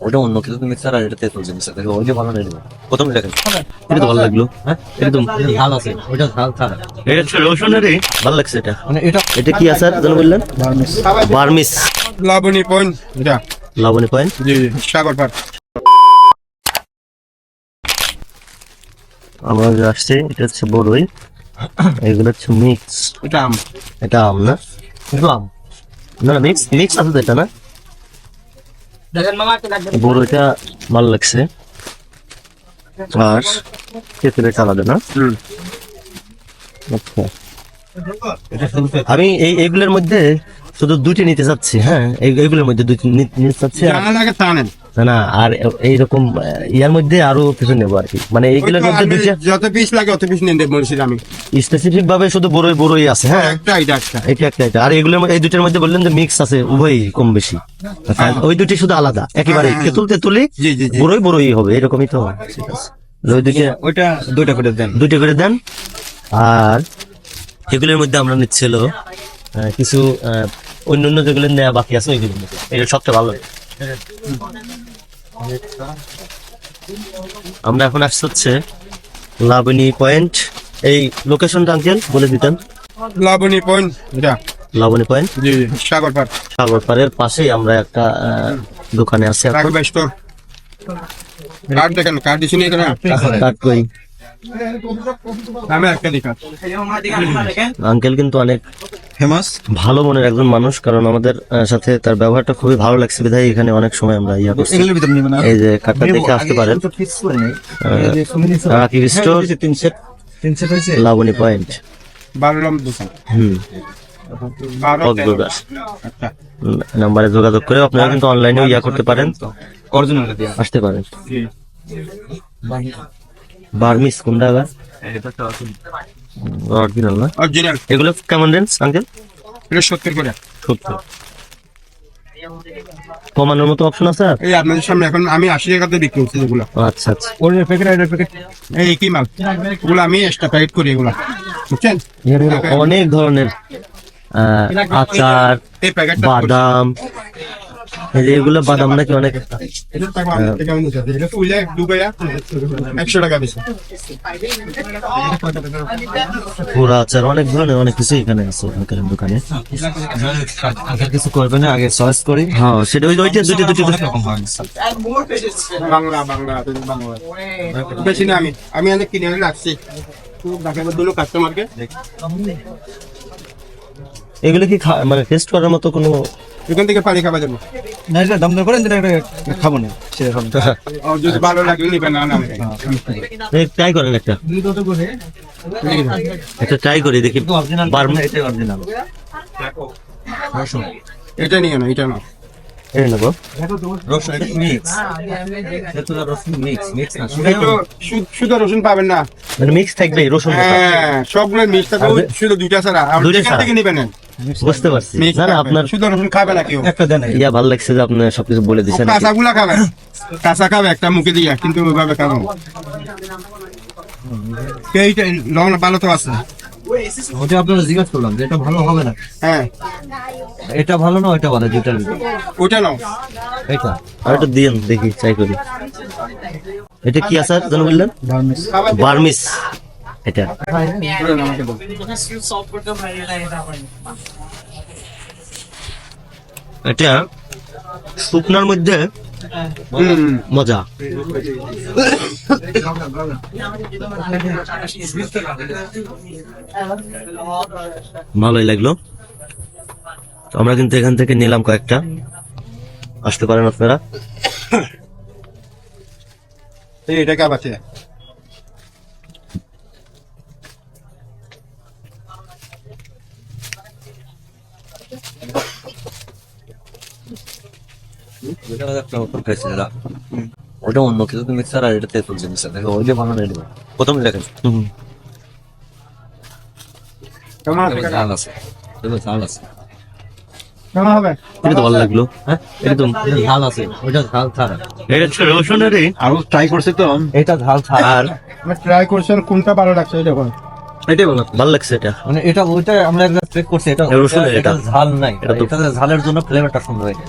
ওটা অন্য কিছু তুমি স্যার আর এটা তেতুল জিনিস দেখো ওই যে ভালো নেই প্রথমে দেখেন এটা তো ভালো লাগল হ্যাঁ? এটা তো ঝাল আছে ওইটা ঝাল ছাড়া। এটা হচ্ছে রসুনেরই ভালো লাগছে এটা। মানে এটা এটা কি আচার যেন বললেন? বার্মিস। লাবণী পয়েন্ট এটা লবণী পয়েন্ট? জি জি সাগর পার আমরা যে আসছি এটা হচ্ছে বড়ই। এগুলো হচ্ছে মিক্স। এটা আম। এটা আম না? এটা আম। না মিক্স মিক্স আছে তো এটা না? বড়ইটা মাল লাগছে। আর তেঁতুলের আলাদা না আচ্ছা। আমি এই এইগুলোর মধ্যে শুধু দুটি নিতে চাচ্ছি হ্যাঁ? এই- এইগুলোর মধ্যে দুটি নিতে চাচ্ছি না, না আর এইরকম ইয়ার মধ্যে আরও কিছু নেব আর কি। মানে এইগুলোর মধ্যে যত পিস লাগে অত পিস দেব আমি। স্পেসিফিক ভাবে শুধু বড়ই বড়ই আছে হ্যাঁ? একটা এটা একটা। এটা একটা এটা আর এগুলোর এই দুটোর মধ্যে বললেন যে মিক্স আছে উভয়ই কম বেশি। ওই দুটি শুধু আলাদা একেবারে হ্যাঁ, হ্যাঁ। তেঁতুল তেঁতুলি বড়ই বড়ই হবে এরকমই তো ঠিক আছে। ওই দুটো ওইটা দুইটা করে দেন। দুটো করে দেন। আর এগুলোর মধ্যে আমরা নিচ্ছিল কিছু আহ, অন্য অন্য যেগুলো নেওয়া বাকি আছে ওইগুলোর মধ্যে। এটা সবচেয়ে ভালো। আমরা এখন আসছি হচ্ছে লাবণী পয়েন্ট। এই লোকেশনটা আঙ্কেল বলে দিতেন। লাবণী পয়েন্ট এটা। লাবণী পয়েন্ট? জি সাগর পার সাগর পাড়ের পাশেই আমরা একটা আহ, দোকানে আছি। রাঘব স্টোর কার্ড দেখেন কার্ড দিছেন এখানে। কার্ড দেখা আঙ্কেল কিন্তু অনেক ফেমাস ভালো মনের একজন মানুষ কারণ আমাদের সাথে তার ব্যবহারটা খুবই ভালো লাগছে। বিধায় এখানে অনেক সময় আমরা ইয়া করছি। এই যে কার্ডটা দেখে আসতে পারেন। ফিক্স করে নেই। আহ, রাকিব স্টোর তিন সেট তিন সেট হয়েছে? লাবণী পয়েন্ট বারো দোকান হুম। উম, নাম্বারে যোগাযোগ করে আপনারা কিন্তু অনলাইনেও ইয়া করতে পারেন। আসতে পারেন। বার্মিস কোনটা গাছ অরিজিনাল না? অরিজিনাল এগুলো কেমন রেঞ্জ আঙ্কেল? এটা সত্তর করে। সত্তর। কমানোর মতো অপশন আছে এই আপনাদের সামনে এখন আমি আশি টাকাতে বিক্রি করছি এগুলো। আচ্ছা আচ্ছা। ওর প্যাকেট এর প্যাকেট এই কি মাল? এগুলো আমি এক্সট্রা প্যাকেট করি এগুলো। বুঝছেন? অনেক ধরনের আচার বাদাম। এগুলো বাদাম নাকি অনেক। এটা টাকা আমার থেকে আমি নিতে এটা তুলে ডুবাইয়া একশো টাকা পুরা আচার অনেক ধরনের অনেক কিছু এখানে আছে দোকানে। কিছু করবে না আগে চয়েস করি। হ্যাঁ সেটা ওই ওইটা দুটো দুটো বাংলা বাংলা বাংলা বেশি না আমি আমি অনেক কিনে রাখছি। কাস্টমারকে এগুলো কি খা- মানে টেস্ট করার মতো কোনো এখান থেকে পানি খাওয়া যাব না এটা দাম দর করেন দিলে একটা খাব না যদি ভালো লাগলে নিবেন না না ট্রাই করেন একটা। একটা ট্রাই করি দেখি। বার্ম- এটাই অরিজিনাল এটা নিয়ে না এটা না এই নেব। রসুন মিক্স রসুন মিক্স মিক্স না শুধু রসুন পাবেন না। মানে মিক্স থাকবে রসুন হ্যাঁ সবগুলো মিক্স থাকবে ওই শুধু দুইটা আর ছাড়া? থেকে নিবেন বুঝতে পারছি। না না। আপনার শুধু রসুন খাবে না কেউ। একটা দেন ইয়া ভালো লাগছে যে আপনি সবকিছু বলে দিচ্ছেন কাঁচা গুলা খাবে। কাঁচা খাবে একটা মুখে দিয়া কিন্তু ওইভাবে খাবে। এইটা লবণ ভালো তো আছে। ওটা আপনারা জিজ্ঞাসা করলাম যে এটা ভালো হবে না। হ্যাঁ। এটা ভালো না ওইটা ভালো দুইটার ওটা নাও। এটা আর একটু দিন দেখি ট্রাই করি। এটা কি আছে বললেন? বার্মিস। এটা। এটা শুকনার মধ্যে মজা। ভালোই লাগল। আমরা কিন্তু এখান থেকে নিলাম কয়েকটা। আসতে পারেন আপনারা। এটা খাবার আছে ওটা অন্য কিছু তুমি স্যার আর এটা তেতুল জিনিস দেখো ওই যে ভালো নেই প্রথমে দেখেন কেমন আছে ঝাল আছে ঝাল আছে কেমন হবে এটা তো ভালো লাগল হ্যাঁ এটা তো ঝাল আছে ওইটা ঝাল ছাড়া এটা হচ্ছে রসুনেরই আরও ট্রাই করছে তো এটা ঝাল ছাড়া আর আমি ট্রাই করছেন কোনটা ভালো লাগছে এটা এটাই ভালো ভালো লাগছে এটা মানে এটা ওইটা আমরা চেক করছি এটা এটা। ঝাল নাই এটা তো- ঝালের জন্য ফ্লেভারটা সুন্দর হয়েছে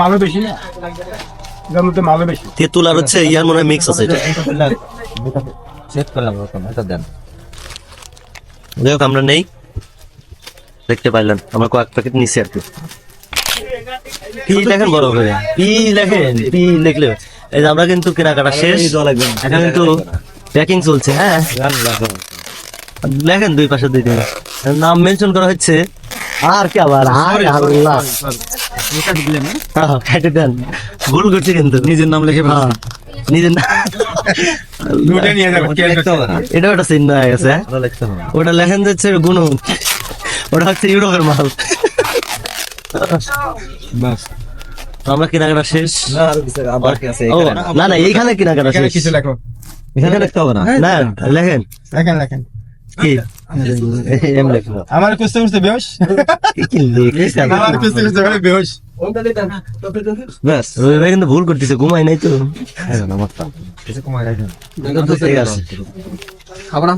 মালও বেশি না? মালও বেশি। তেঁতুল আর হচ্ছে ইয়ার মনে মিক্স আছে এটা। চেক করলাম এটা দেন। যাই হোক আমরা নেই। দেখতে পাইলেন আমরা কয়েক প্যাকেট নিছি আর কি। পি লেখেন বড় করে? পি লেখেন পি লিখলে এই আমরা কিন্তু কেনাকাটা শেষ। এখন কিন্তু প্যাকিং চলছে হ্যাঁ? লেখেন দুই পাশে দুই দিন নাম মেনশন করা হচ্ছে। আর কি আবার? আর আল্লাহ। কেটে দেন। ভুল করছে কিন্তু। নিজের নাম লিখে হ্যাঁ, নিজের নাম এটাও একটা চিহ্ন হয়ে গেছে। হ্যাঁ? ওটা লেখেন যাচ্ছে গুণ ওটা হচ্ছে ইউরোপের মাল। বাস। আমরা কেনাকাটা শেষ। না? না এইখানে কেনাকাটা শেষ। কিছু লেখো। এখানে লিখতে হবে না। না লেখেন। লেখেন লেখেন। কি? আমার খুঁজতে কুস্তে বেহস আমার কুস্তে কুস্তে বলে বেহস ভাই কিন্তু ভুল করতেছে ঘুমাই নাই তো। হ্যাঁ খাবার